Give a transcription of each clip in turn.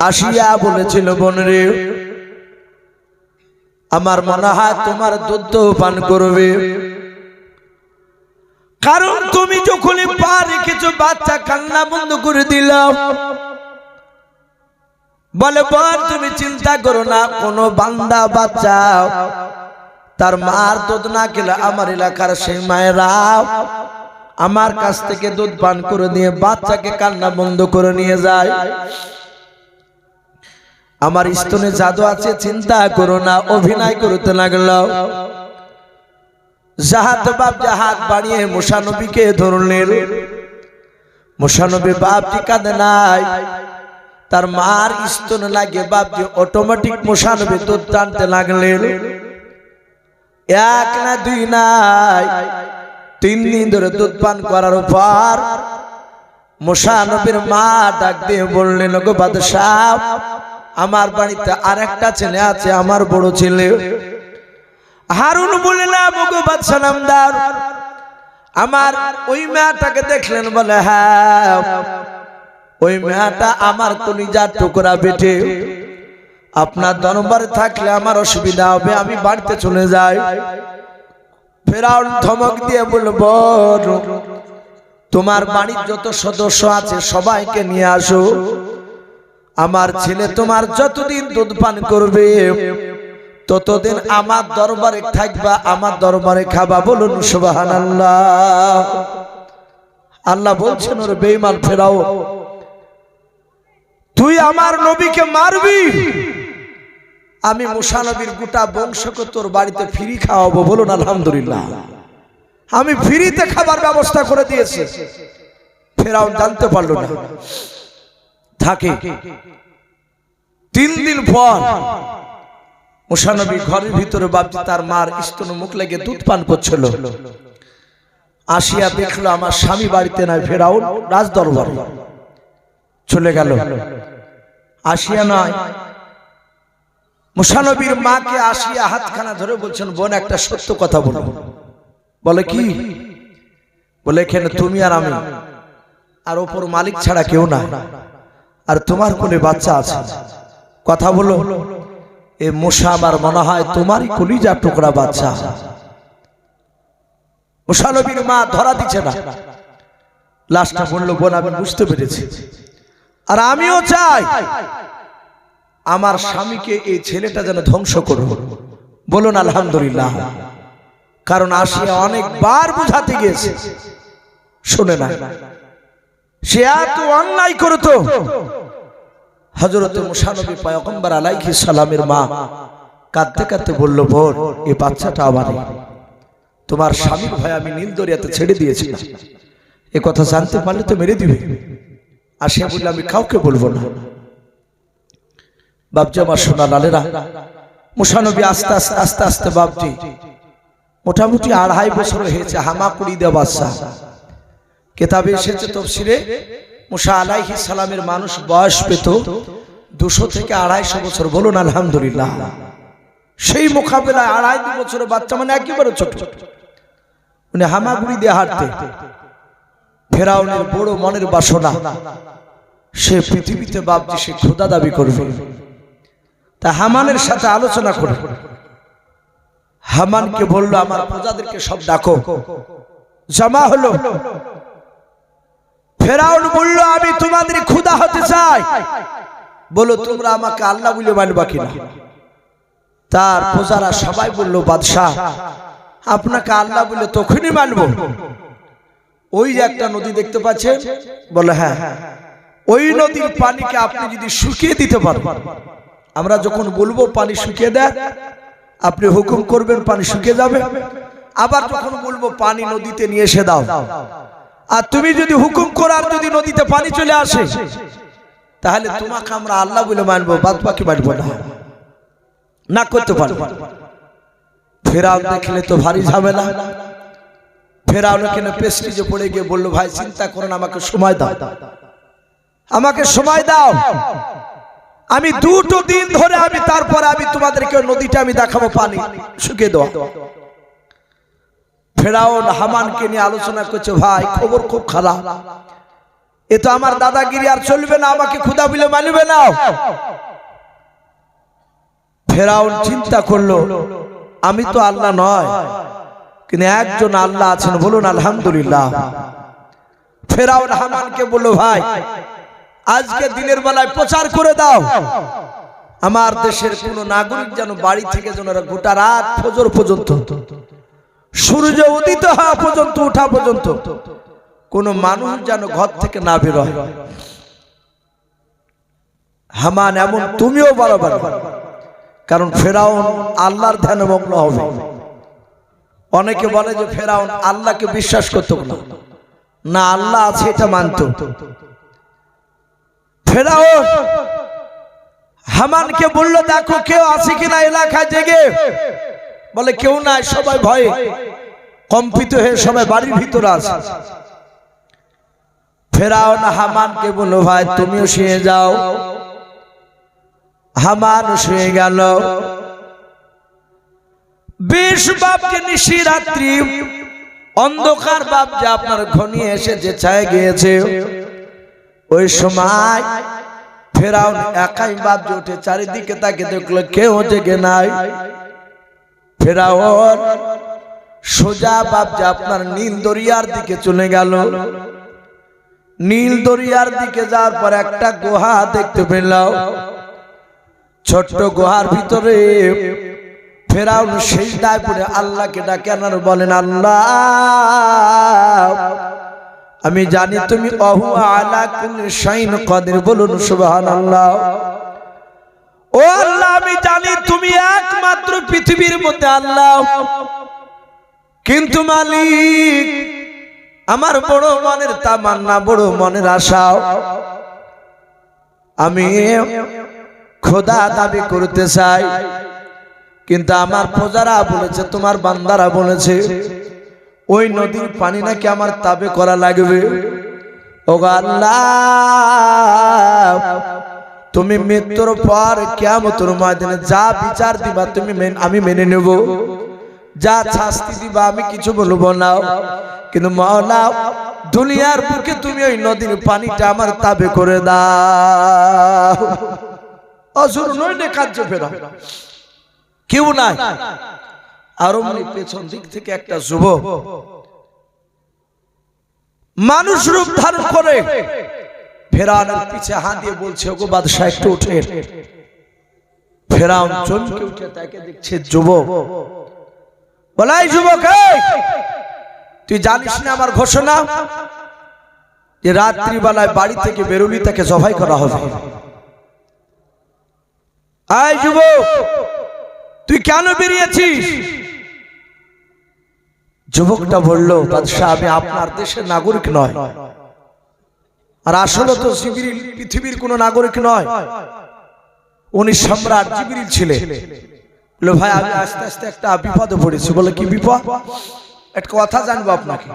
আসিয়া বলেছিল বোন রে আমার মনে হয় তোমার দুধ পান করবে। কারণ তুমি যখনই পা রেখেছো, বাচ্চা কান্না বন্ধ করে দিলাম বলে বল তুমি চিন্তা করো না, কোনো বান্দা বাচ্চা তার মার দুধ না খেলে আমার এলাকার সেই মায়েরা আমার কাছ থেকে দুধ পান করে নিয়ে বাচ্চাকে কান্না বন্ধ করে নিয়ে যায়। আমার স্তনে জাদু আছে, চিন্তা করো না, অভিনয় করতে লাগল। জাহাত বাপ জাহাত বাড়িয়ে মুসানবীকে ধরলেন। মুসানবী বাপজি কাঁদে নাই। তার মার স্তন লাগে বাপজি অটোমেটিক মুসানবী দুধ টানতে লাগলেন। এক না দুই নাই, তিন দিন ধরে দুধ পান করার পর মুসানবীর মা ডাক দিয়ে বললেন গো বাদশাহ আমার বাড়িতে আরেকটা ছেলে আছে, আমার বড় ছেলে। হারুন বললাম বাদশাহ নামদার। আমার ওই মেয়েটাকে দেখলেন বলে হ্যাঁ ওই মেয়েটা আমার কলিজার টুকরা বেটে। আপনার দরবারে থাকলে আমার অসুবিধা হবে, আমি বাড়িতে চলে যাই। ফেরাউন ধমক দিয়ে বলব তোমার বাড়ির যত সদস্য আছে সবাইকে নিয়ে আসো। আমার ছেলে তোমার যতদিন দুধ পান করবে, ততদিন আমার দরবারে থাকবা, আমার দরবারে খাবা, বলুন সুবাহান আল্লাহ আল্লাহ বলছেন, ওর বেইমান ফেরাও, তুই আমার নবীকে মারবি? আমি মুসানবীর গোটা বংশকে তোর বাড়িতে ফিরি খাওয়াবো, বলুন আলহামদুলিল্লাহ। আমি ফ্রিতে খাবার ব্যবস্থা করে দিয়েছি। ফেরাও জানতে পারল না। থাকে। তিন দিন পর মুসানবী ঘরের ভিতরে বাপজি তার মার স্তন মুখ লেগে দুধ পান করছিল। আসিয়া দেখল আমার স্বামী বাড়িতে নাই ফেরাউন রাজ দরবার চলে গেল। আসিয়া নয় মুসানবীর মাকে আসিয়া হাতখানা ধরে বলছেন বোন একটা সত্য কথা বলো। বলে কি? বলে এখানে তুমি আর আমি আর ওপর মালিক ছাড়া কেউ না আর তোমার কোলে বাচ্চা আছে। কথা বলো, এ মশা আমার মনে হয় তোমারই কলিজা টুকরা বাচ্চা। মুসানবীর মা ধরা দিচ্ছে না। লাশটা বলল, বোন, আমি বুঝতে পেরেছি। আর আমিও চাই আমার স্বামীকে এই ছেলেটা যেন ধ্বংস করো বলুন, আলহামদুলিল্লাহ। কারণ আসিয়া অনেকবার বুঝাতে গিয়েছে। শুনে না। সে এত অন্যায় করতো। হজরত মুসানবী পয়গম্বর সালামের মা কাঁদতে কাঁদতে বোন এই বাচ্চাটা আমার। তোমার স্বামীর আমি ছেড়ে এ কথা জানতে পারলে তো মেরে দিবে। আসিয়া বললে, আমি কাউকে বলব না। বাপজি আমার সোনা লালেরা, মুসানবী আস্তে আস্তে আস্তে আস্তে বাপজি, মোটামুটি আড়াই বছর হয়েছে হামাকুড়ি দেওয়া বাচ্চা। কেতাবে এসেছে তফসিরে মুসা আলাইহি সালামের মানুষ বয়স পেত দুশো থেকে আড়াইশো বছর। বলুন, আলহামদুলিল্লাহ। সেই মোকাবেলায় আড়াই দু বছরের বাচ্চা মানে একেবারে ছোট। উনি হামাগুড়ি দিয়ে হাঁটতে। ফেরাউনের বড় মনের বাসনা। সে পৃথিবীতে বাপজি, সে খোদা দাবি করবে। তা হামানের সাথে আলোচনা করে। হামানকে বলল, আমার প্রজাদেরকে সব ডাকো। জমা হলো। ফেরাউন বলল, আমি তোমাদের ক্ষুদা হতে চাই। বলো, তোমরা আমাকে আল্লাহ বলে মানবা কিনা? তার প্রজারা সবাই বলল, বাদশাহ, আপনাকে আল্লাহ বলে তখনই মানব। ওই যে একটা নদী দেখতে পাচ্ছেন? বলে হ্যাঁ ওই নদীর পানিকে আপনি যদি শুকিয়ে দিতে পারবেন আমরা যখন বলব পানি শুকিয়ে দেয়, আপনি হুকুম করবেন পানি শুকিয়ে যাবে। আবার যখন বলব পানি নদীতে নিয়ে এসে দাও আর তুমি যদি হুকুম করার যদি নদীতে পানি চলে আসে তাহলে তোমাকে আমরা আল্লাহ বলে মানবো বাদ বাকি মানবো না। না করতে পারব। ফেরাও দেখলে তো ভারী ঝামেলা। ফেরাও কেন পেস্টিজে পড়ে গিয়ে বলল ভাই চিন্তা করেন আমাকে সময় দাও। আমাকে সময় দাও। আমি দুটো দিন ধরে আমি তারপরে আমি তোমাদেরকে নদীটা আমি দেখাবো পানি শুকিয়ে দেওয়া। ফেরাউন হামানকে নিয়ে আলোচনা করছে, ভাই, খবর খুব খারাপ। এ তো আমার দাদাগিরি আর চলবে না, আমাকে ক্ষুদা বিলে মানবে না। ফেরাউন চিন্তা করল, আমি তো আল্লাহ নয়, কিন্তু একজন আল্লাহ আছেন, বলুন আলহামদুলিল্লাহ। ফেরাউন হামানকে বলল, ভাই, আজকে দিনের বেলায় প্রচার করে দাও। আমার দেশের কোন নাগরিক যেন বাড়ি থেকে যেন গোটা রাত ফজর পর্যন্ত সূর্য উদিত হওয়া পর্যন্ত ওঠা পর্যন্ত কোন মানুষ যেন ঘর থেকে না বেরোয় হামান, এমন তুমিও বরাবর। কারণ ফেরাউন আল্লাহর ধ্যানে মগ্ন হবে। অনেকে বলে যে ফেরাউন আল্লাহকে বিশ্বাস করতো না। না, আল্লাহ আছে, এটা মানত। ফেরাউন হামানকে বলল, দেখো কেউ আছে কিনা এলাকায় জেগে? বলে কেউ নাই, সবাই ভয়ে। কম্পিত হয়ে সবাই বাড়ির ভিতরে আছে। ফেরাউন হামানকে বলল, ভাই, তুমিও শুয়ে যাও। হামান শুয়ে গেল। বেশ বাপকে নিশি রাত্রি, অন্ধকার বাপ যে আপনার ঘনিয়ে এসে যে ছায় গিয়েছে, ওই সময় ফেরাউন একাই বাপ যে উঠে চারিদিকে তাকে দেখল, কেউ জেগে নাই। ফেরাউন সোজা বাপ যে আপনার নীল দরিয়ার দিকে চলে গেল। নীল দরিয়ার দিকে যাওয়ার পর একটা গুহা দেখতে পেলাম। ছোট্ট গুহার ভিতরে ফেরাউন শেষ দায় পড়ে আল্লাহকে ডাকে আর বলেন, আল্লাহ, আমি জানি তুমি অহু আলা শাইন কদির। বলুন সুবহানাল্লাহ। ও আল্লাহ, আমি জানি তুমি একমাত্র পৃথিবীর মধ্যে আল্লাহ। কিন্তু মালিক, আমার বড় মনের তামান্না, বড় মনের আশাও আমি খোদা দাবি করতে চাই, কিন্তু আমার প্রজারা বলেছে, তোমার বান্দারা বলেছে, ওই নদীর পানি নাকি আমার তাবে করা লাগবে। ও আল্লাহ তুমি মৃত্যুর পর কেমতর ময়দানে যা বিচার দিবা তুমি আমি মেনে নেব। যা শাস্তি দিবা আমি কিছু বলব না। কিন্তু মাওলা, দুনিয়ার বুকে তুমি ওই নদীর পানিটা আমার তাবে করে দাও। অসুর নইলে ফেরা কেউ নাই। আরও পেছন দিক থেকে একটা যুবক, মানুষ রূপ ধারণ করে। ফেরাউনের পিছে হাত দিয়ে বলছে, ওগো বাদশাহ, একটু উঠে ফেরাউন চমকে উঠে তাকে দেখছে যুবক। বলাই যুবক তুই জানিস না আমার ঘোষণা? যে রাত্রিবেলায় বাড়ি থেকে বেরোলি, তাকে জবাই করা হবে। আয় যুবক, তুই কেন বেরিয়েছিস? যুবকটা বলল, বাদশাহ, আমি আপনার দেশের নাগরিক নয়। আর আসলে তো জিবিরিল পৃথিবীর কোন নাগরিক নয়। উনি সম্রাট জিবিরিল ছিলেন। বলে, ভাই, আমি আস্তে আস্তে একটা বিপদে পড়েছি। বলে, কি বিপদ? একটা কথা জানব আপনাকে।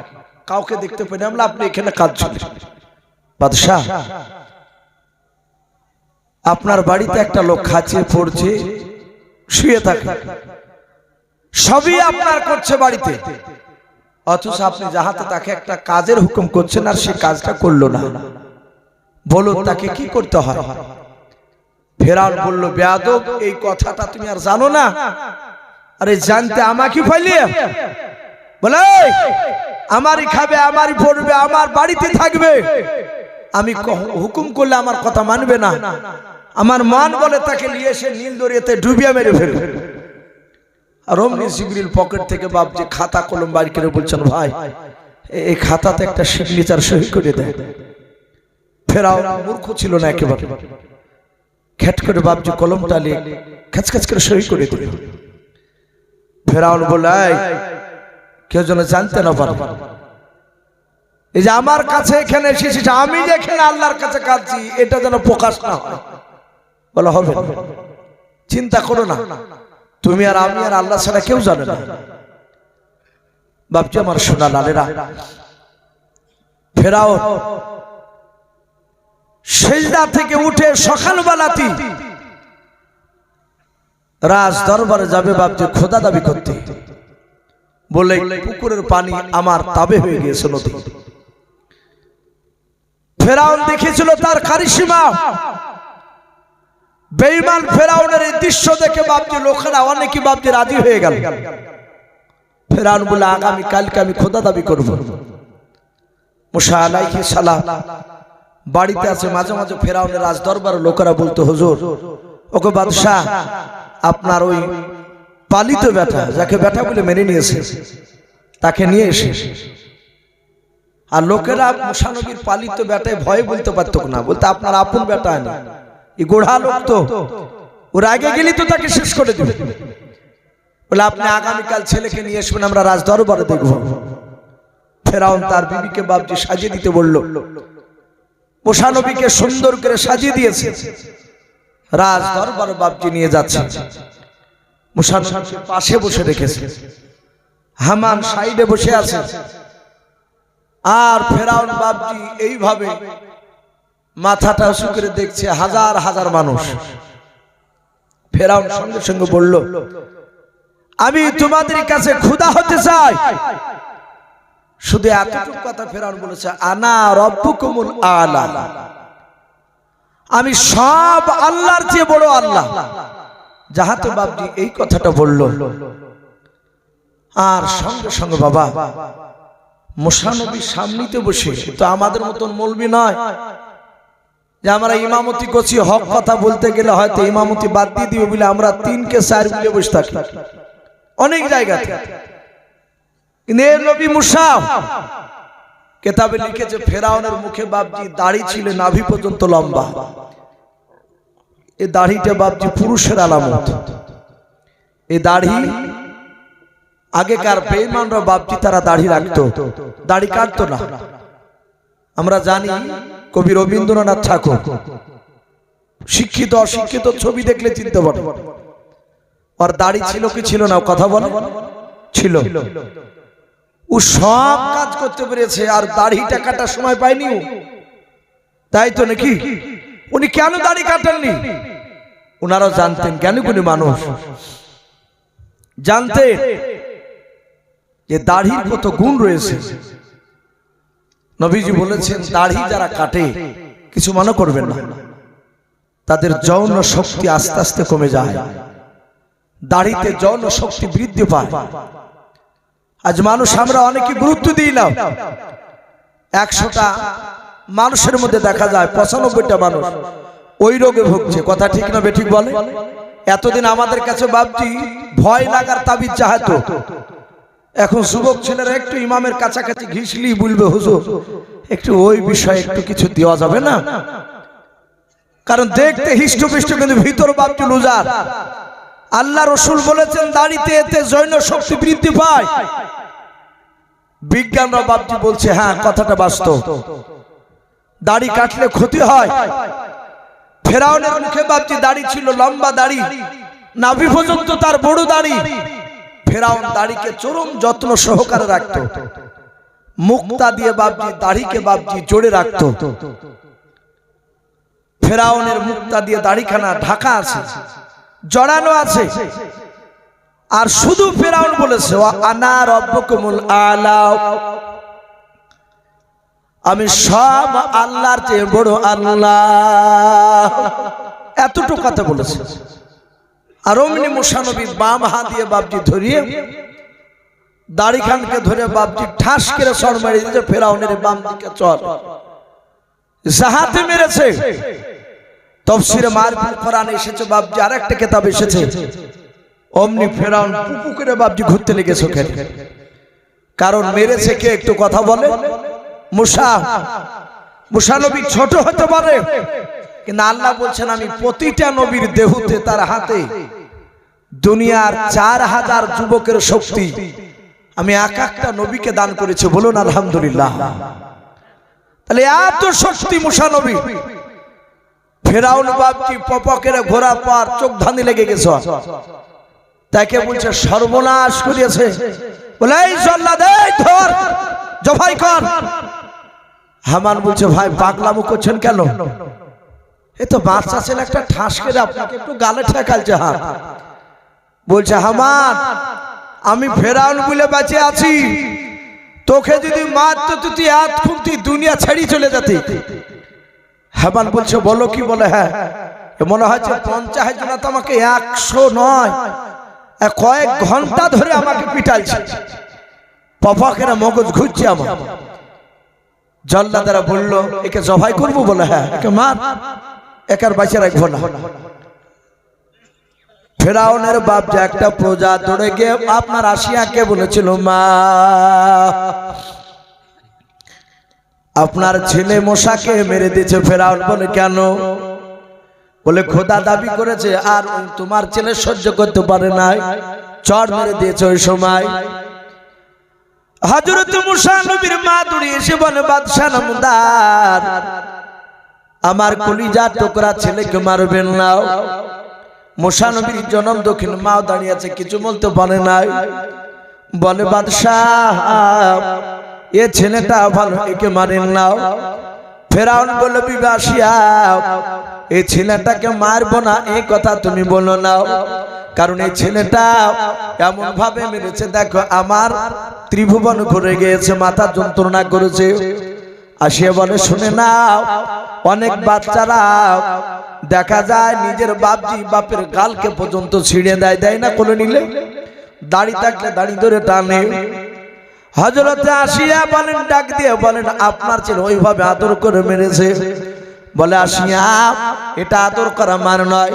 কাউকে দেখতে পেলে আমরা আপনি এখানে কাজ চলে বাদশাহ, আপনার বাড়িতে একটা লোক খাচ্ছে পড়ছে, শুয়ে থাকে। সবই আপনার করছে বাড়িতে। অথচ আপনি যাহাতে তাকে একটা কাজের হুকুম করছেন আর সে কাজটা করল না। বলুন তাকে কি করতে হয়? ফেরাউন বলল বেয়াদব এই কথাটা তুমি আর জানো না। আরে জানতে আমাকে ফাইলিয়ে বলে আমারই খাবে আমারই পড়বে আমার বাড়িতে থাকবে। আমি হুকুম করলে আমার কথা মানবে না। আমার মান বলে তাকে নিয়ে এসে নীল দরিয়াতে ডুবিয়া মেরে ফেলবে। আর অমনি জিবরিল পকেট থেকে বাপ যে খাতা কলম বাড়ি করে বলছেন ভাই এই খাতাতে একটা সিগনেচার সই করে দেয় ফেরাও, মূর্খ ছিল না একেবারে। খেট করে বাপ যে কলমটা নিয়ে খেচ খেচ করে সই করে দিল। ফেরাউন বলে কেউ যেন জানতে না পারে। এই যে আমার কাছে এখানে এসেছিস, আমি যে এখানে আল্লাহর কাছে কাঁদছি, এটা যেন প্রকাশ না হয়। বলে, হবে চিন্তা করো না। তুমি আর আমি আর আল্লাহ ছাড়া কেউ জানে না। বাপজি আমার সোনা লালেরা ফেরাও সেজদা থেকে উঠে সকালবেলাতি রাজ দরবারে যাবে বাপজি খোদা দাবি করতে। বলে পুকুরের পানি আমার তাবে হয়ে গিয়েছে নদী। ফেরাউন দেখেছিল তার কারিসীমা বেইমান ফেরাউনের এই দৃশ্য দেখে বাপজি লোকেরা অনেকে বাপজি রাজি হয়ে গেল। ফেরাউন বলে আগামী কালকে আমি খোদা দাবি করব। মুসা আলাইহি সালাম বাড়িতে আছে মাঝে মাঝে ফেরাউনের রাজ দরবার লোকেরা বলতো হুজুর ওকে বাদশাহ আপনার ওই পালিত বেটা যাকে বেটা বলে মেনে নিয়েছে তাকে নিয়ে এসে আর লোকেরা মুসানবীর পালিত বেটায় ভয়ে বলতে পারতো না বলতে আপনার আপন বেটা না এই গোড়া লোক তো ওর আগে গেলি তো তাকে শেষ করে দিবে। বলে আপনি আগামীকাল ছেলেকে নিয়ে আসবেন আমরা রাজ দরবারে দেখব। ফেরাউন তার বিবিকে বাবজি সাজিয়ে দিতে বলল মুসানবীকে সুন্দর করে সাজিয়ে দিয়েছে। রাজ দরবার বাবজি নিয়ে যাচ্ছে। পাশে বসে রেখেছে। হামান সাইডে বসে আছে। আর ফেরাউন বাবজি এইভাবে মাথাটা উঁচু করে দেখছে হাজার হাজার মানুষ। ফেরাউন সঙ্গে সঙ্গে বলল, আমি তোমাদের কাছে ক্ষুধা হতে চাই। শুধু এতটুকু কথা ফেরাউন বলেছে, আনা রব্বুকুমুল আলা। আমি সব আল্লাহর চেয়ে বড় আল্লাহ। যাহাতে বাবজি এই কথাটা বলল। আর সঙ্গে সঙ্গে বাবা মোশানবী সামনিতে বসে তো আমাদের মতন মলবি নয়। যে আমরা ইমামতি করছি, হক কথা বলতে গেলে হয়তো ইমামতি বাদ দিয়ে দিবে বলে আমরা তিনকে চার মিলে বসে থাকি। অনেক জায়গাতে দাড়ি আগেকার বাপজি তারা দাড়ি রাখতো। দাড়ি কাটতো না। আমরা জানি কবি রবীন্দ্রনাথ ঠাকুর শিক্ষিত, অশিক্ষিত ছবি দেখলে চিনতে পারে ওর দাড়ি ছিল কি ছিল না কথা বলে? ছিল। ও সব কাজ করতে পেরেছে আর দাড়িটা কাটার সময় পায়নি তাই তো নাকি? উনি কেন দাড়ি কাটেননি? ওনারাও জানতেন কেন কোনি মানুষ। জানতেন যে দাড়ির কত গুণ রয়েছে। নবীজি বলেছেন, দাড়ি যারা কাটে, কিছু মনে করবেন না। তাদের যৌন শক্তি আস্তে আস্তে কমে যায়। দাড়িতে যৌন শক্তি বৃদ্ধি পায়। আজ মানুষ আমরা অনেকে গুরুত্ব দিই না। একশোটা মানুষের মধ্যে দেখা যায় পঁচানব্বইটা মানুষ ওই রোগে ভুগছে। কথা ঠিক না বেঠিক বলে? এতদিন আমাদের কাছে ভাবছি ভয় লাগার তাবিজ চাহাতো এখন যুবক ছেলেরা একটু ইমামের কাছাকাছি ঘিসলি বলবে, হুজুর, একটু ওই বিষয়ে একটু কিছু দেওয়া যাবে না? কারণ দেখতে হিষ্টপিষ্ট, কিন্তু ভিতর বাপটি লুজার। আল্লাহ রসুল বলেছেন, দাড়িতে এতে জৈন শক্তি বৃদ্ধি পায়। বিজ্ঞানরা বাপটি বলছে হ্যাঁ কথাটা বাস্তব। দাড়ি কাটলে ক্ষতি হয়। ফেরাউনের মুখে বাপটি দাড়ি ছিল লম্বা দাড়ি। নাভি পর্যন্ত তার বড় দাড়ি। ফেরাউন দাড়িকে চরম যত্ন সহকারে রাখত। মুক্তা দিয়ে বাবজি দাড়িকে বাবজি জোরে রাখত। ফেরাউনের মুক্তা দিয়ে দাড়িখানা ঢাকা আছে। জড়ানো আছে। আর শুধু ফেরাউন বলেছে আনা রব্বকুমুল আলাউ আমি সব আল্লাহর চেয়ে বড় আল্লাহ। এতটুকু কথা বলেছে। আর অমনি মুসানবী বাম হাত দিয়ে বাপজি ধরিয়ে দাড়ি খানকে ধরে বাপজি ঠাস করে সর মারি দিয়েছে, ফেরাউনের বাম দিকে চল। জাহাতে মেরেছে তফসিরে মারফিল কোরআন এসেছে, বাপজি আর একটা কেতাব এসেছে। অমনি ফেরাউন পুপু বাপজি ঘুরতে লেগেছে ওখানে। কারণ মেরেছে কে একটু কথা বলে? মুসা। মুসানবী ছোট হতে পারে, কিন্তু আল্লাহ বলছেন, আমি প্রতিটা নবীর দেহতে তার হাতে দুনিয়ার চার হাজার যুবকের শক্তি। আমি এক একটা নবীকে দান করেছি, বলুন আলহামদুলিল্লাহ। তাহলে এত শক্তি মুসা নবী ফেরাউন বাপজি পপকের ঘোরা পার চোখ ধানি লেগে গেছে। তাকে বলছে, সর্বনাশ করিয়েছে। বলে, এই ধর জফাই কর। হামান বলছে, ভাই, পাগলামো করছেন কেন? এ তো বাচ্চা ছেলে একটা ঠাস করে আপনাকে একটু গালে ঠেকালছে হাত। বলছে, হামান, আমি ফেরাউন বলে বেঁচে আছি। তোকে যদি মারতো তুই হাত খুনতি দুনিয়া ছেড়ে চলে যেতে। হেবান বলছে, বলো কি বলে? হ্যাঁ। মনে হচ্ছে পঞ্চাশ জন তো আমাকে একশো নয়। কয়েক ঘণ্টা ধরে আমাকে পিটাইছে। পপাকেরা মগজ ঘুরছে আমার। জল্লাদারা বলল, একে জবাই করব বলে? হ্যাঁ। একে মার। একার বাঁচে রাখব না। ফেরাউনের বাপ যে একটা প্রজা দৌড়ে গিয়ে, আপনার আসিয়াকে বলেছিল? মা। আপনার ছেলে মশাকে মেরে দিয়েছে ফেরাউন বলে, কেন? বলে, খোদা দাবি করেছে, আর তোমার ছেলে সহ্য করতে পারে নাই। চর মেরে দিয়েছে ওই সময়। হজরত মুসা নবীর মা দৌড়ে এসে বলে, বাদশাহ নামদার, আমার কলিজা টুকরা ছেলেকে মারবেন না। মুসা নবীর জন্ম দক্ষিণ মাও দাঁড়িয়ে আছে, কিছু বলতে পারে নাই। বলে, বাদশাহ এ ছেলেটা ভালো একে মারেন নাও। ফেরাউন বলল, বিবাসিয়া এই ছেলেটাকে মারবো না এই কথা তুমি বলো নাও। কারণ এই ছেলেটা এমন ভাবে মেরেছে, দেখো, আমার ত্রিভুবন ঘুরে গিয়েছে, মাথা যন্ত্রণা করেছে। আসিয়া বলে, শুনে নাও, অনেক বাচ্চারা দেখা যায় নিজের বাপজি বাপের গালকে পর্যন্ত ছিঁড়ে দেয় দেয় না কোনো নিলে? দাড়ি থাকলে দাড়ি ধরে টানে। হজরতে আসিয়া বলেন ডাক দিয়ে বলেন আপনার ছেলে ওইভাবে আদর করে মেরেছে। বলে, আসিয়া, এটা আদর করা মার নয়।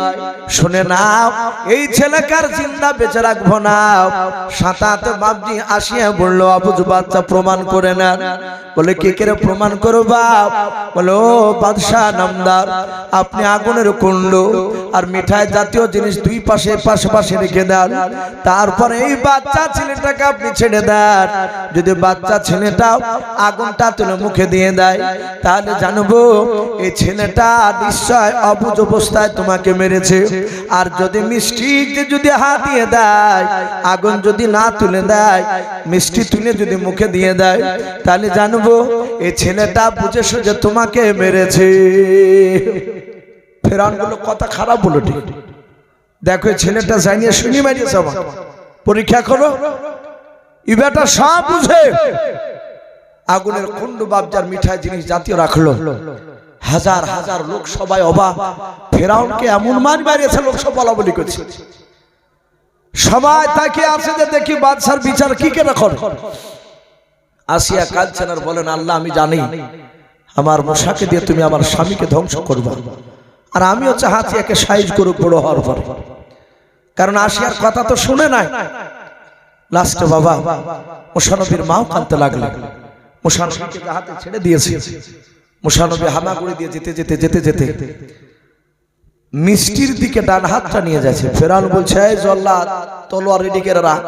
শুনে নাও, এই ছেলেকার চিন্তা বেঁচে রাখব না। সাঁতাতে বাপজি আসিয়া বলল, আবুজ বাচ্চা প্রমাণ করে নেন। বলে, কে কে প্রমাণ করো বাপ? বলে, ও বাদশাহ নামদার, আপনি আগুনের কুণ্ড আর মিঠাই জাতীয় জিনিস দুই পাশে পাশে পাশে রেখে দেন। তারপরে এই বাচ্চা ছেলেটাকে আপনি ছেড়ে দেন। যদি বাচ্চা ছেলেটাও আগুনটা তুলে মুখে দিয়ে দেয়, তাহলে জানব, এই ছেলেটা নিশ্চয় অবুজ অবস্থায় তোমাকে মেরেছে। আর যদি মিষ্টিতে যদি হাত দিয়ে দেয়, আগুন যদি না তুলে দেয়, মিষ্টি তুলে যদি মুখে দিয়ে দেয়, তাহলে জানব এই ছেলেটা বুঝে সুঝে তোমাকে মেরেছে। ফেরানগুলো কথা খারাপ বলো ঠিক। দেখো ছেলেটা জানিয়ে শুনি মারিয়েছে আমার পরীক্ষা করো। ইবেটা সব বুঝে। আগুনের কুণ্ড বাবজার মিঠাই জিনিস জাতীয় রাখল। হাজার হাজার লোক সবাই অবাক। ফেরাউনকে এমন মান বাড়িয়েছে লোক সব বলা বলি করছে। সবাই তাকে আছে যে দেখি বাদশার বিচার কি কেন করে আসিয়া কাঁদছেন আর বলেন, আল্লাহ, আমি জানি। আমার মশাকে দিয়ে তুমি আমার স্বামীকে ধ্বংস করবা। আর আমিও চাহাচ্ছি একে সাইজ করুক বড় হওয়ার পরে। কারণ আসিয়ার কথা তো শুনে নাই। লাস্টে বাবা মুসানবীর মাও কানতে লাগলেন। মুসানবীকে হাতে ছেড়ে দিয়েছে। মুসানবী হামাগুড়ি দিয়ে যেতে যেতে যেতে যেতে মিষ্টির দিকে ডান হাতটা নিয়ে যাচ্ছে। ফেরান বলছে জল্লা তলোয়ার রেডি করে রাখ।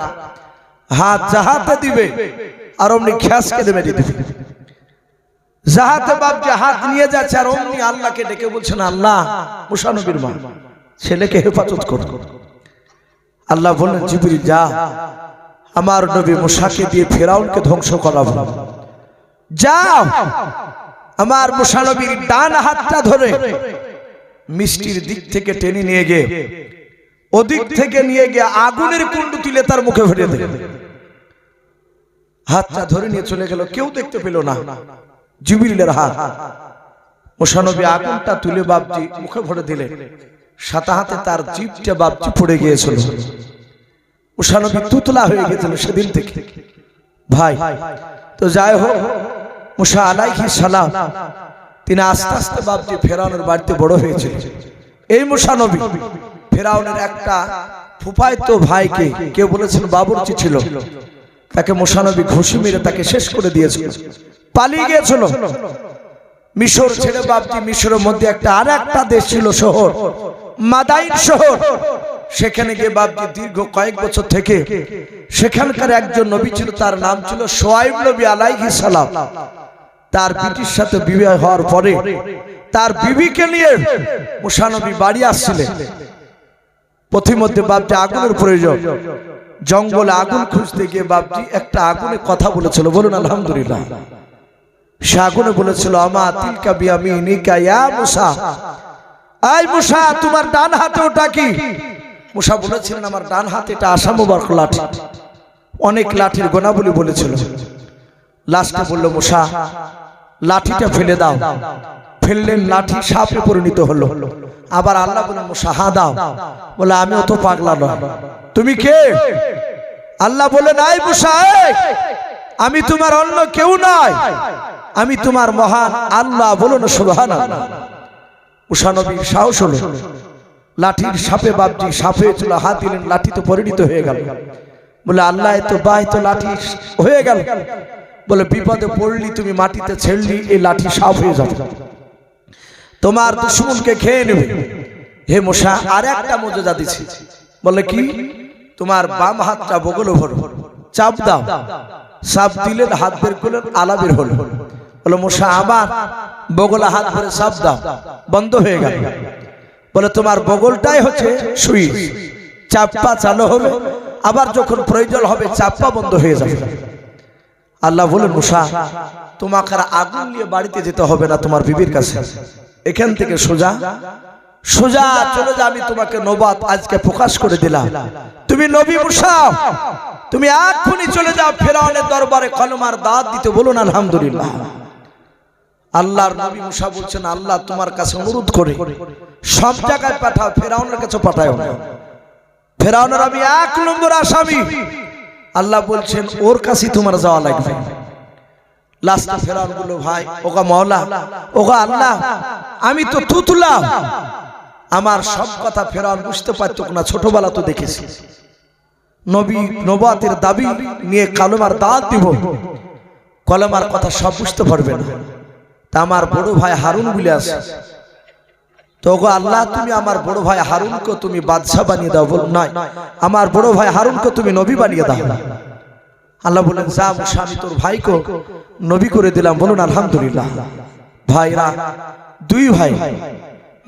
হাত যাহাতে দিবে, আর অমনি খ্যাসকে দেবে দিবে যাহাতে বাপ যে হাত নিয়ে যাচ্ছে, আর অমনি আল্লাহকে ডেকে বলছেন আল্লাহ মুসানবীর মা, ছেলেকে হেফাজত কর। আল্লাহ বললেন জিবরি যা। আমার নবী মুসাকে দিয়ে ফেরাউনকে ধ্বংস করাবো। যাও। আমার মুসানবীর ডান হাতটা ধরে মিষ্টির দিক থেকে টেনে নিয়ে গিয়ে, ওদিক থেকে নিয়ে গিয়ে আগুনের কুণ্ড তুলে তার মুখে ফেলে দেবে হাতটা ধরে নিয়ে চলে গেল, কেউ দেখতে পেল না। জিবিলের হাত। মুসানবী আগুনটা তুলে বাপজি মুখে ভরে দিলেন সাথে হাতে তার জিপটা বাপজি পড়ে গিয়েছিল। মুসানবী তুতলা হয়ে গেছিল সেদিন থেকে। ভাই, তো যাই হোক মুসা আলাইহি সালাম, তিনি আস্তে আস্তে বাপজি ফেরাউনের বাড়িতে বড় হয়েছিল। এই মুসানবী ফেরাউনের একটা ফুফায়তো ভাইকে কেউ বলেছেন বাবুরচি ছিল। তাকে মুসানবী ঘুষি মেরে তাকে শেষ করে দিয়েছিল। পালিয়ে গিয়েছিল। মিশর ছেড়ে বাপজি মিশরের মধ্যে একটা আর একটা দেশ ছিল শহর, মাদাইন শহর। সেখানে গিয়ে বাপজি দীর্ঘ কয়েক বছর থেকে সেখানকার একজন নবী ছিল, তার নাম ছিল সোয়াইব নবী আলাইহি সালাম। তার বিটির সাথে বিবাহ হওয়ার পরে তার বিবিকে নিয়ে মুসানবী বাড়ি আসছিলেন। পথিমধ্যে বাপজি আগুনের প্রয়োজন। জঙ্গলে আগুন খুঁজতে গিয়ে বাপজি একটা আগুনে কথা বলেছিল, বলুন আলহামদুলিল্লাহ। সে আগুনে বলেছিল, আমা তিলকা বিয়ামি নিকা ইয়া মুসা। আই মুসা, তোমার ডান হাতে ওটা কি? মুসা বলেছিলেন, আমার ডান হাতে এটা আশা মুবারক লাঠি। অনেক লাঠির গোনাবলি বলেছিল। লাস্টে বলল, মুসা, লাঠিটা ফেলে দাও। ফেললেন, লাঠি সাপে পরিণত হলো। আবার আল্লাহ বলে মুসা, হা, দাও। বলে, আমি অত পাগলা তুমি কে? আল্লাহ বলে নাই মুসা আমি তোমার অন্য কেউ নয়। আমি তোমার মহান আল্লাহ বলুন সুবহান উষা নবীর সাহস হলো। লাঠির সাপে বাবজি সাপে চলে হাত দিলেন লাঠি তো পরিণত হয়ে গেল। বলে আল্লাহ এ তো বাই তো লাঠি হয়ে গেল। বলে বিপদে পড়লি তুমি মাটিতে ছেড়লি এই লাঠি সাপ হয়ে যাবে। তোমার দুশ্মনকে খেয়ে নেবে। হে মশা আর একটা মজা দিছি। বলে কি? তোমার বাম হাতটা বগল ভর চাপ দাও। সাপ দিলেন হাত বের করলেন আলা বের হল। বলে মশা আবার বগলা হাত ভরে চাপ দাও। বন্ধ হয়ে গেল। বলে, তোমার বগলটাই হচ্ছে সুইচ। চাপ্পা চালু হবে আবার যখন প্রয়োজন হবে চাপ্পা বন্ধ হয়ে যাবে। আল্লাহ বলেন মুসা, তোমাকে আগুন নিয়ে বাড়িতে যেতে হবে না তোমার বিবির কাছে। এখান থেকে সোজা সোজা চলে যা, আমি তোমাকে নবাত আজকে প্রকাশ করে দিলাম। তুমি নবী মুসা, তুমি এক্ষুনি চলে যাও ফেরাউনের দরবারে। কলমার দাঁত দিতে বলুন, আলহামদুলিল্লাহ। আল্লাহর নবী মুসা বলছেন, আল্লাহ তোমার কাছে অনুরোধ করে, সব জায়গায় পাঠাও, ফেরাউনের কাছে পাঠাও না। ফেরাউনের আমি এক নম্বর আসামি। আল্লাহ বলছেন, ওর কাছে তোমার যাওয়া লাগবে। ভাই, ওগা মওলা, ওগা আল্লাহ, আমি তো আমার সব কথা ফেরাউন বুঝতে পারতো না ছোটবেলা তো দেখেছি। নবী দাবি নিয়ে কালমার কলমার কথা সব বুঝতে পারবে না। তা আমার বড় ভাই হারুন বলে আছে। তো গো আল্লাহ, তুমি আমার বড় ভাই হারুনকে তুমি বাদশাহ বানিয়ে দাও বল নয় আমার বড় ভাই হারুনকে তুমি নবী বানিয়ে দাও। আল্লাহ বলেন যা মুসা, আমি তোর ভাইকে নবী করে দিলাম, বলুন আলহামদুলিল্লাহ। ভাইরা, দুই ভাই।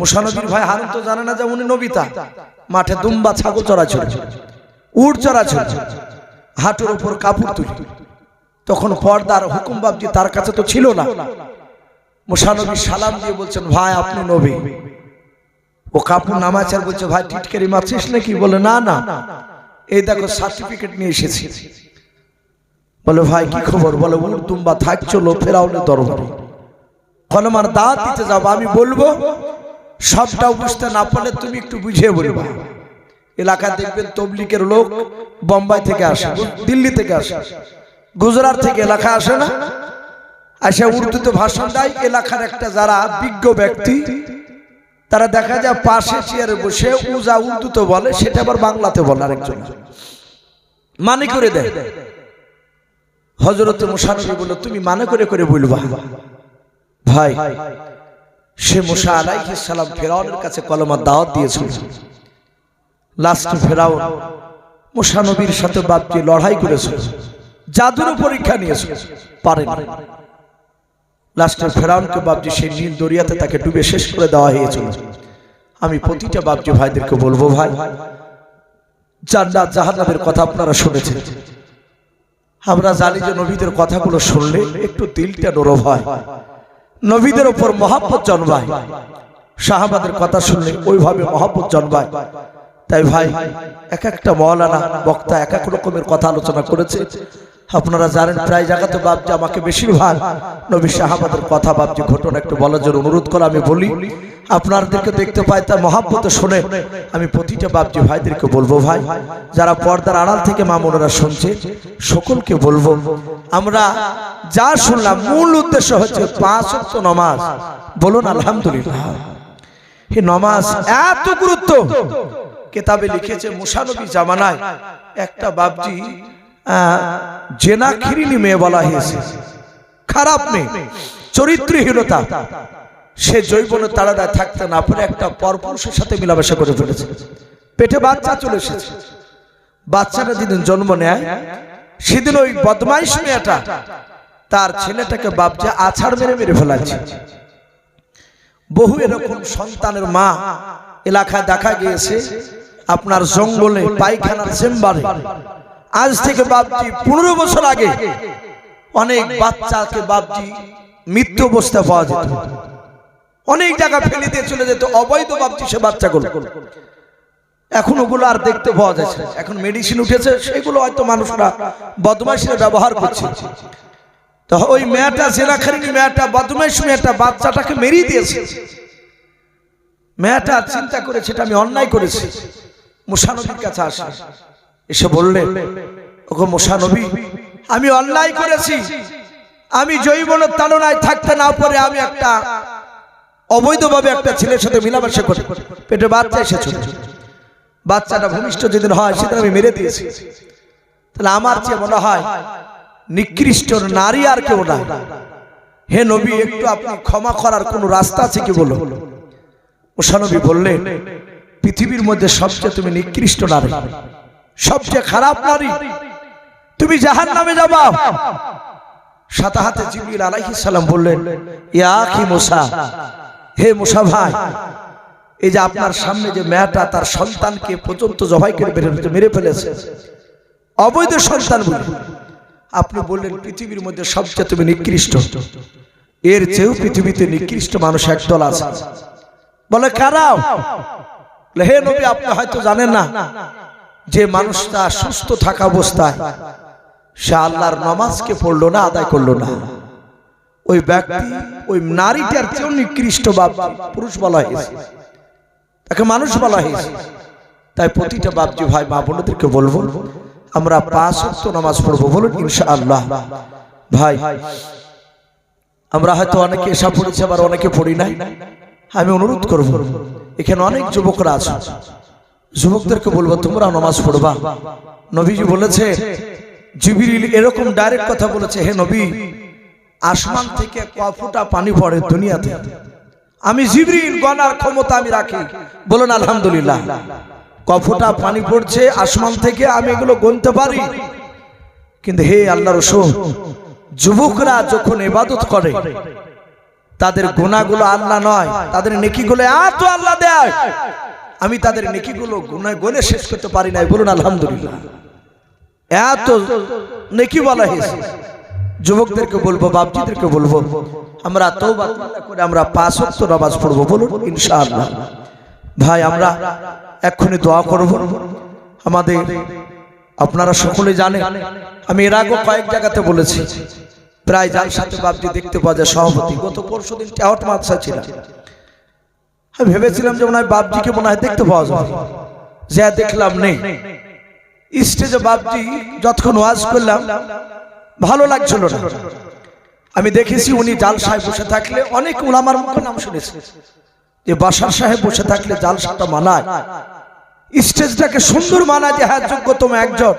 মুসা নবীর ভাই হারুন তো জানে না যে উনি নবিতা মাঠে দুম্বা ছাগল চড়াচড়। উট চড়াচড়। হাঁটুর উপর কাপড় তুলি। তখন পর্দার হুকুম বাবজি তার কাছে তো ছিল না। মুসানবী সালাম দিয়ে বলছেন, ভাই, আপনি নবী। ও কাপড় নামাচার বলছে, ভাই, টিটকারি মারছিস নাকি? বলে, না না। এই দেখো সার্টিফিকেট নিয়ে এসেছি। বলে, ভাই, কি খবর? বলে উর্দুম্বা থাক চলো ফেরাউনের দরবারে। কলমার দাঁত দিতে যাব, আমি বলব, সবটা বুঝতে না পারলে তুমি একটু বুঝিয়ে বলবা এলাকা দেখবেন তবলিকের লোক বোম্বাই থেকে আসে, দিল্লি থেকে আসে, গুজরাট থেকে এলাকা আসে না? আসে উর্দুতে ভাষণ দেয়, এলাকার একটা যারা বিজ্ঞ ব্যক্তি, তারা দেখা যায় পাশে চেয়ারে বসে উজা উর্দুতে বলে, সেটা আবার বাংলাতে বলে আরেকজন। মানে করে দেয়। হজরত মুসানবী বলে, তুমি মানে করে করে বলবা? ভাই, সে মুসা আলাইহিস সালাম ফেরাউনের কাছে কলমার দাওয়াত দিয়েছিল। লাস্ট ফেরাউন মুসা নবীর সাথে বাপটি লড়াই করেছিল। জাদুর পরীক্ষা নিয়েছিল। পারেন। লাস্টে ফেরাউনকে বাপজি সেই নীল দরিয়াতে তাকে ডুবে শেষ করে দেওয়া হয়েছিল। আমি প্রতিটা বাপজি ভাইদেরকে বলব ভাই, জান্নাত জাহান্নামের কথা আপনারা শুনেছেন। আমরা জানি যে নবীদের কথাগুলো শুনলে একটু দিলটা নরম হয়। নবীদের ওপর মহাব্বত জন্মায়। সাহাবাদের কথা শুনলে ওইভাবে মহাব্বত জন্মায়। তাই ভাই, এক একটা মৌলানা, বক্তা এক এক রকমের কথা আলোচনা করেছে। আপনারা জানেন প্রায় জায়গাতে বাবজি আমাকে বেশিরভাগ নবী সাহাবাদের কথা বাবজি ঘটনা একটু বলার জন্য অনুরোধ করে, আমি বলি, আপনাদেরকে দেখতে পাই তার মহাব্বত শুনে আমি প্রতিটা বাবজি ভাইদেরকে বলব ভাই, যারা পর্দার আড়াল থেকে মামুনেরা শুনছে, সকলকে বলব, আমরা যা শুনলাম, মূল উদ্দেশ্য হচ্ছে পাঁচ নমাজ। বলুন, আলহামদুলিল্লাহ। এই নমাজ এত গুরুত্ব। কেতাবে লিখেছে মুসানবী জামানায় একটা বাবজি জেনা খিরিনি মেয়ে বলা হয়েছে। খারাপ মেয়ে, চরিত্রহীনতা। সে জৈবনে তাড়াদায় থাকতে না পারে একটা পরপুরুষের সাথে মিলামেশা করে ফেলেছে। পেটে বাচ্চা চলে এসেছে। বাচ্চাটা যেদিন জন্ম নেয়, সেদিন ওই বদমাইশ মেয়েটা তার ছেলেটাকে বাপজা আছাড় মেরে মেরে ফেলাচ্ছে। বহু এরকম সন্তানের মা এলাকায় দেখা গিয়েছে, আপনার জঙ্গলে, পায়খানার চেম্বারে আজ থেকে বাপজি পনেরো বছর আগে অনেক বাচ্চাকে বাপজি মৃত্যু অবস্থা পাওয়া যেত। অনেক জায়গা ফেলে দিয়ে চলে যেত, অবৈধ বাপজি সে বাচ্চাগুলো এখন ওগুলো আর দেখতে পাওয়া যাচ্ছে। এখন মেডিসিন উঠেছে, সেগুলো হয়তো মানুষরা বদমাইশিরা ব্যবহার করছে। তো ওই মেয়েটা জেনাখানি মেয়েটা, বদমাইশ মেয়েটা বাচ্চাটাকে মেরিয়ে দিয়েছে। মেয়েটা চিন্তা করেছে, এটা আমি অন্যায় করেছি। মুসানবীর কাছে আসে। এসে বললেন ওগো মুসানবী আমি অন্যায় করেছি। আমি জৈবনের তাড়নায় থাকতে না পারে আমি একটা অবৈধভাবে একটা ছেলের সাথে মিলামেশা করে। পেটে বাচ্চা এসেছিল বাচ্চাটা ভূমিষ্ঠ যেদিন হয়, সেদিন আমি মেরে দিয়েছি। তাহলে আমার চেয়ে মনে হয় নিকৃষ্ট নারী আর কেউ না হে নবী, একটু আপনি ক্ষমা করার কোনো রাস্তা আছে কি বলো? মুসানবী বললেন পৃথিবীর মধ্যে সবচেয়ে তুমি নিকৃষ্ট নারী। সবচেয়ে খারাপ নারী। তুমি জাহান নামে যাবা। সাথে হাতে জিবরিল আলাইহিস সালাম বললেন, ইয়া কি মুসা, হে মুসা ভাই, এই যে আপনার সামনে যে মেয়েটা তার সন্তানকে পর্যন্ত জবাই করে বের মেরে ফেলেছে। অবৈধ সন্তান বলে। আপনি বললেন, পৃথিবীর মধ্যে সবচেয়ে তুমি নিকৃষ্ট। এর চেয়েও পৃথিবীতে নিকৃষ্ট মানুষ একদল আছে। বলে, কারাও? হে নবী, আপনি হয়তো জানেন না। যে মানুষটা সুস্থ থাকা অবস্থায়, সে আল্লাহর নমাজকে পড়ল না, আদায় করল না। ওই ব্যক্তি, ওই নারীটার চেয়েও নিকৃষ্ট বাপ, পুরুষ বলা হয়েছে। তাকে মানুষ বলা হয়েছে। তাই প্রতিটা বাপজি ভাই, মা বোনদেরকে বলব, আমরা পাঁচ ওয়াক্ত নামাজ পড়ব বলুন ইনশা আল্লাহ ভাই, আমরা হয়তো অনেকে এসা পড়েছি, আবার অনেকে পড়ি নাই। আমি অনুরোধ করব, এখানে অনেক যুবকরা আছে। যুবকদেরকে বলব, তোমরা নামাজ পড়বা। নবীজি বলেছে, জিবিরিল এরকম ডাইরেক্ট কথা বলেছে, হে নবী, আসমান থেকে ক ফোঁটা পানি পড়ে দুনিয়াতে। আমি জিবরিল গনার ক্ষমতা আমি রাখি। বলুন, আলহামদুলিল্লাহ। ক ফোঁটা পানি পড়ছে আসমান থেকে, আমি এগুলো গুনতে পারি। কিন্তু হে আল্লাহ রসুল, যুবকরা যখন ইবাদত করে, তাদের গুণাগুলো আল্লাহ নয়, তাদের নেকিগুলো এত আল্লাহ দেয়। আমি তাদের নেকিগুলো গুণায় গনে শেষ করতে পারি নাই, বলুন আলহামদুলিল্লাহ। এত নেকি বলা হয়েছে। যুবকদেরকে বলব, বাপজিদেরকে বলব, আমরা তওবা করে আমরা পাঁচ ওয়াক্ত নামাজ পড়ব, বলুন ইনশাআল্লাহ। ভাই, আমরা এক্ষুনি দোয়া করব। আমাদের, আপনারা সকলে জানেন আমি এর আগেও কয়েক জায়গাতে বলেছি। প্রায় যার সাথে বাপজি দেখতে পাওয়া যায় সভাপতি। গত পরশু দিন টাওয়াট মাদশা ছিল আমি ভেবেছিলাম যে মনে বাপজিকে মনে হয় দেখতে পাওয়া যাবে। যা দেখলাম নেই। স্টেজে বাপজি যতক্ষণ ওয়াজ করলাম, ভালো লাগছিল না। আমি দেখেছি উনি জাল সাহেব বসে থাকলে অনেক উলামার মুখে নাম শুনেছি। যে বাসার সাহেব বসে থাকলে জালসাটা মানায়। স্টেজটাকে সুন্দর মানায় যে হ্যাঁ যোগ্যতম একজন।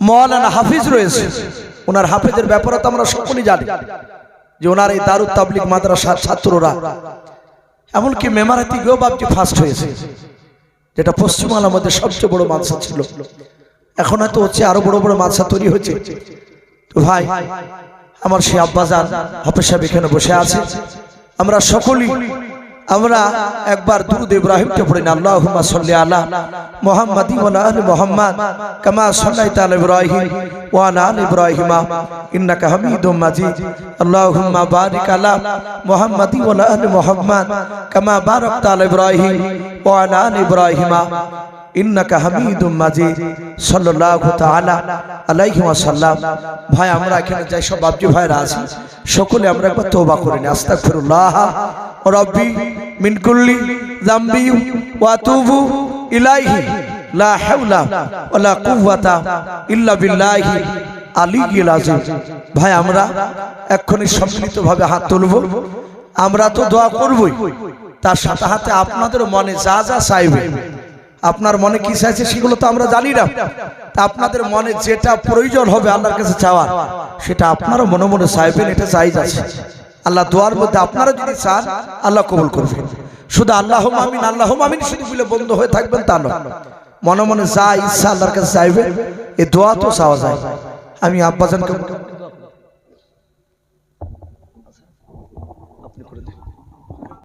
মৌলানা হাফিজ রয়েছে। ওনার হাফিজের ব্যাপারে তো আমরা সকলেই জানি। যে ওনার এই দারুদ তাবলিক মাদ্রাসার ছাত্ররা এমনকি মেমারাতি গেও বাপটি ফার্স্ট হয়েছে। যেটা পশ্চিমবাংলার মধ্যে সবচেয়ে বড় মাছা ছিল। এখন হয়তো হচ্ছে আরও বড় বড় মাছা তৈরি হয়েছে। তো ভাই আমার সে আব্বাজান হাফেজ সাহেব এখানে বসে আছে। আমরা সকলেই আমরা একবার দুরুদ ইব্রাহিমকে পড়ি না আল্লাহুম্মা সাল্লি আলা মুহাম্মাদি ওয়া আলা মুহাম্মাদ, কামা সাল্লাইতা আলা ইব্রাহিম ওয়া আলা আলি ইব্রাহিম, ইন্নাকা হামিদুম মাজিদ। আল্লাহুম্মা বারিক আলা মুহাম্মাদি ওয়া আলি মুহাম্মাদ, কামা বারাকতা আলা ইব্রাহিম ওয়া আলা আলি ইব্রাহিম। ইন্নাকা হামিদুম মাজিদ সাল্লাল্লাহু তাআলা আলাইহি ওয়াসাল্লাম। ভাই আমরা এখানে যাই সব বাপজি ভাইরা আছি। সকলে আমরা একবার তওবা করে নিই আস্তাগফিরুল্লাহ। রব্বি মিন কুল্লি যামবি ওয়া আতুবু ইলাইহি। লা হাওলা কুওয়াতা ইল্লা বিল্লাহি। আলিয়্যিল আযীম। ভাই আমরা এক্ষুনি সম্মিলিতভাবে হাত তুলব। আমরা তো দোয়া করবই। তার সাথে হাতে আপনাদের মনে যা যা চাইবে। আপনার মনে কি চাইছে সেগুলো তো আমরা জানি না। তা আপনাদের মনে যেটা প্রয়োজন হবে আল্লাহর কাছে চাওয়ার, সেটা আপনারও মনে মনে চাইবেন, এটা চাই যাচ্ছে আল্লাহ দোয়ার মধ্যে আপনারা যদি চান, আল্লাহ কবুল করবেন। শুধু আল্লাহ আমিন আল্লাহ আমিন শুধু বলে বন্ধ হয়ে থাকবেন তা নয়। মনে মনে যা ইচ্ছা আল্লাহর কাছে চাইবেন এই দোয়া তো চাওয়া যায়। আমি আব্বাজানকে